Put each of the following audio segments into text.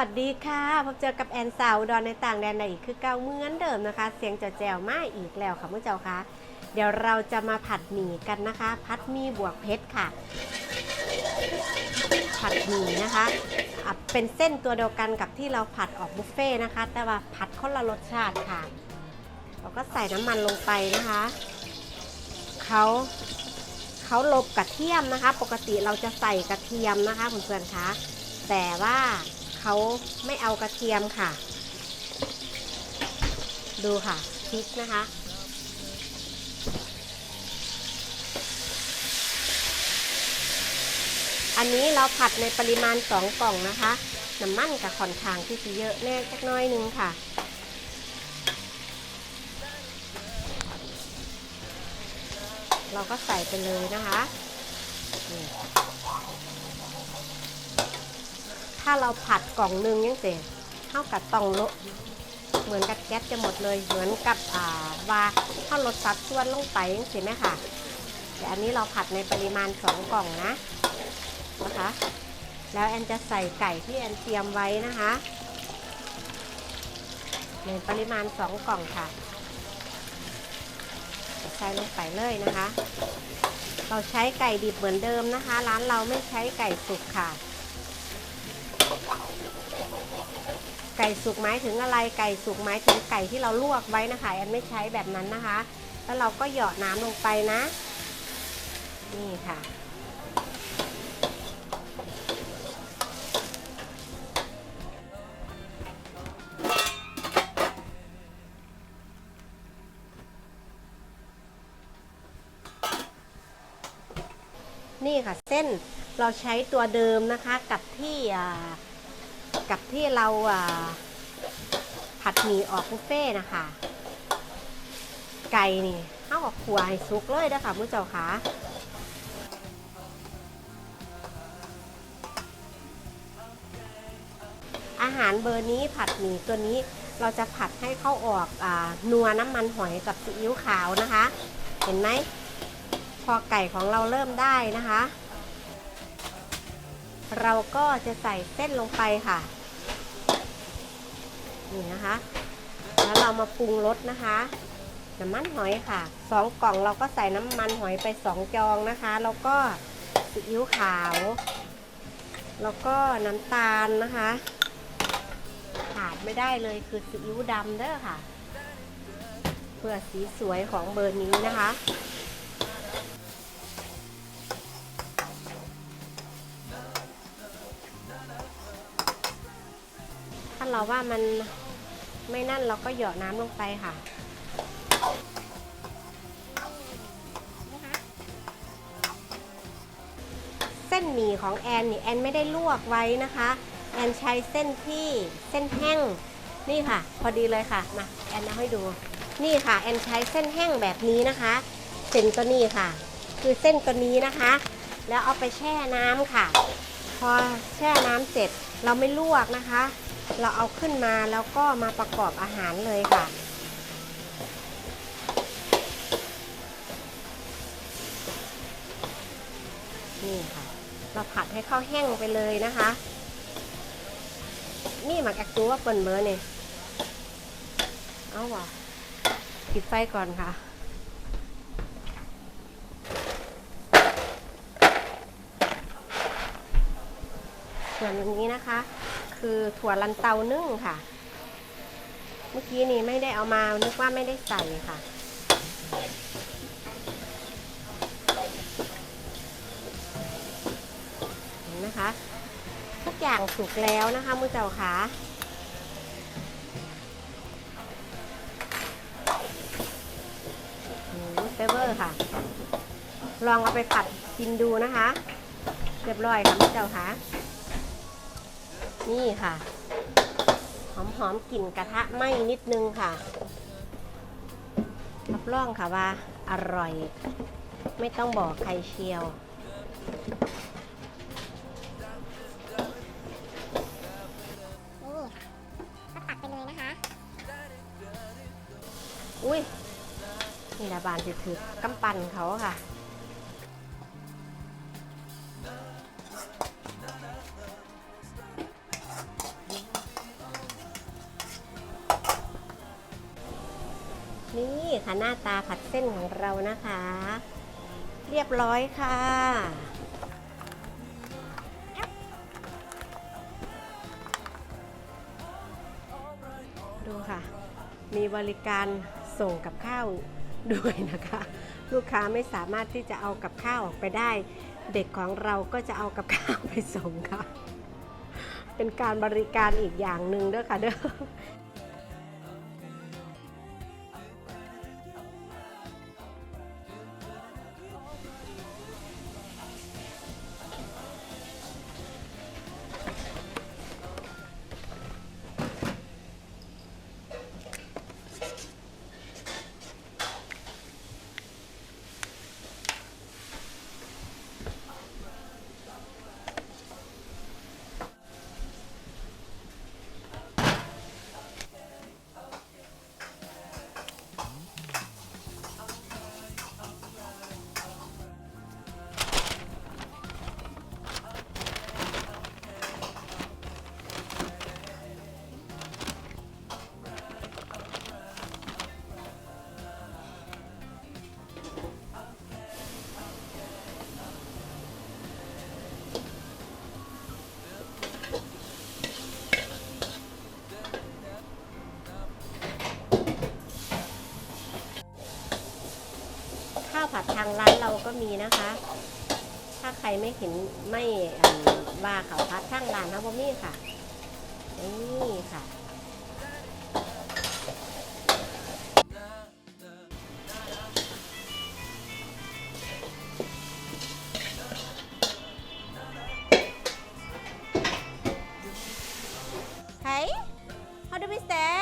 วัสดีค่ะพบเจอกับแอนสาวดอนในต่างแดนในอีกคือเก่าเหมือนเดิมนะคะ เสียงแจ๋วๆมาอีกแล้วค่ะเมื่อเจ้าคะเดี๋ยวเราจะมาผัดหมี่กันนะคะพัดหมี่บวกเพชรค่ะ ผัดหมี่นะคะเป็นเส้นตัวเดียวกันกับที่เราผัดออกบุฟเฟ่นะคะ แต่ว่าผัดคนละรสชาติค่ะ เราก็ใส่น้ำมันลงไปนะคะเขาเขาลบกระเทียมนะคะ ปกติเราจะใส่กระเทียมนะคะเพื่อนๆคะแต่ว่า เขาไม่เอากระเทียมค่ะ ดูค่ะพริกนะคะ อันนี้เราผัดในปริมาณ 2 กล่องนะคะน้ำมันกับค่อนข้างที่จะเยอะแน่จักน้อยนึงค่ะเราก็ใส่ไปเลยนะคะนี่ ถ้าเราผัดกล่องหนึงยังเจ๋เท่ากับต้องลดเหมือนกับแก๊สจะหมดเลย เหมือนกับอ่าว่าถ้าลดสัดส่วนลงไปยังเจ๋ไหมค่ะแต่อันนี้เราผัดในปริมาณ2กล่องนะนะคะ แล้วแอนจะใส่ไก่ที่แอนเตรียมไว้นะคะ ในปริมาณ2กล่องค่ะใส่ลงไปเลยนะคะ เราใช้ไก่ดิบเหมือนเดิมนะคะ ร้านเราไม่ใช้ไก่สุกค่ะ ไก่สุกหมายถึงอะไรไก่สุกหมายถึงไก่ที่เราลวกไว้นะคะแอนไม่ใช้แบบนั้นนะคะ แล้วเราก็หยอดน้ำลงไปนะ นี่ค่ะ นี่ค่ะเส้นเราใช้ตัวเดิมนะคะกับที่อ่า กับที่เราผัดหมี่ออกบุฟเฟ่นะคะ ไก่นี่เข้ากับขัวให้สุกเลยนะคะมุ้เจ้าค่ะอาหารเบอร์นี้ผัดหมี่ตัวนี้เราจะผัดให้เข้าออกอนัวน้ำมันหอยกับซีอิ๊วขาวนะคะ เห็นไหมพอไก่ของเราเริ่มได้นะคะ เราก็จะใส่เส้นลงไปค่ะ นี่นะคะ แล้วเรามาปรุงรสนะคะน้ำมันหอยค่ะสองกล่องเราก็ใส่น้ำมันหอยไปสองจองนะคะ แล้วก็ซีอิ๊วขาว แล้วก็น้ำตาลนะคะ ขาดไม่ได้เลยคือซีอิ๊วดำเด้อค่ะ เพื่อสีสวยของเบอร์นี้นะคะ ถ้าเราว่ามัน ไม่นั่นเราก็หยอดน้ำลงไปค่ะ เส้นหมี่ของแอนนี่แอนไม่ได้ลวกไว้นะคะ แอนใช้เส้นที่เส้นแห้งนี่ค่ะ พอดีเลยค่ะมาแอนเอาให้ดู นี่ค่ะแอนใช้เส้นแห้งแบบนี้นะคะ เส้นตัวนี้ค่ะ คือเส้นตัวนี้นะคะ แล้วเอาไปแช่น้ำค่ะ พอแช่น้ำเสร็จเราไม่ลวกนะคะ เราเอาขึ้นมาแล้วก็มาประกอบอาหารเลยค่ะ นี่ค่ะ เราผัดให้ข้าวแห้งไปเลยนะคะ นี่หมักแอกตัวเปิ่นเบอร์เนี่ยเอาว่ะปิดไฟก่อนค่ะส่วนอันนี้นะคะ คือถั่วลันเตานึ่งค่ะ เมื่อกี้นี้ไม่ได้เอามานึกว่าไม่ได้ใส่ค่ะ เห็นไหมอย่างสุกแล้วนะคะมือเจ้าขาหืมเซเวอร์ค่ะ ลองเอาไปผัดกินดูนะคะ เรียบร้อยค่ะมือเจ้าขา นี่ค่ะ หอมๆกลิ่นกระทะไหม้นิดนึงค่ะ รับรองค่ะว่าอร่อย ไม่ต้องบอกใครเชียว นี่ก็ตักไปเลยนะคะ อุ้ยนี่ละบานถือถือกำปั้นเขาค่ะ นี่ค่ะหน้าตาผัดเส้นของเรานะคะ เรียบร้อยค่ะ ดูค่ะ มีบริการส่งกับข้าวด้วยนะคะ ลูกค้าไม่สามารถที่จะเอากับข้าวออกไปได้ เด็กของเราก็จะเอากับข้าวไปส่งค่ะ เป็นการบริการอีกอย่างหนึ่งด้วยค่ะเด้อ มีนะคะ ถ้าใครไม่เห็นไม่ว่าเขาพัดทางร้านนะพ่อมี่ค่ะนี่ค่ะ Hey, how do we stand?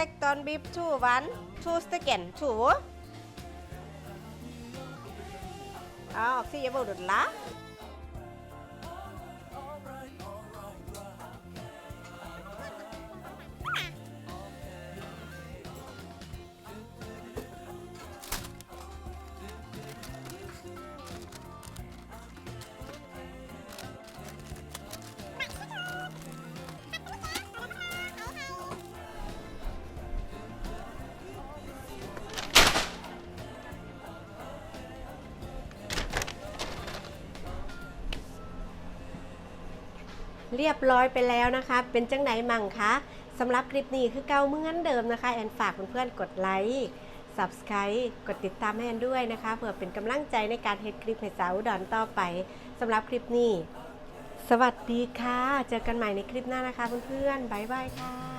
Second beef two one two second two อ๋อสี่ยบดุดละ เรียบร้อยไปแล้วนะคะ เป็นจังไหนมั่งคะสำหรับคลิปนี้คือเก่าเหมือนเดิมนะคะ แอนฝากเพื่อนๆกดไลค์ Subscribe กดติดตามให้แอนด้วยนะคะเพื่อเป็นกำลังใจในการเฮ็ดคลิปให้สาวดอนต่อไปสำหรับคลิปนี้ สวัสดีค่ะ เจอกันใหม่ในคลิปหน้านะคะเพื่อนๆบ๊ายบายค่ะ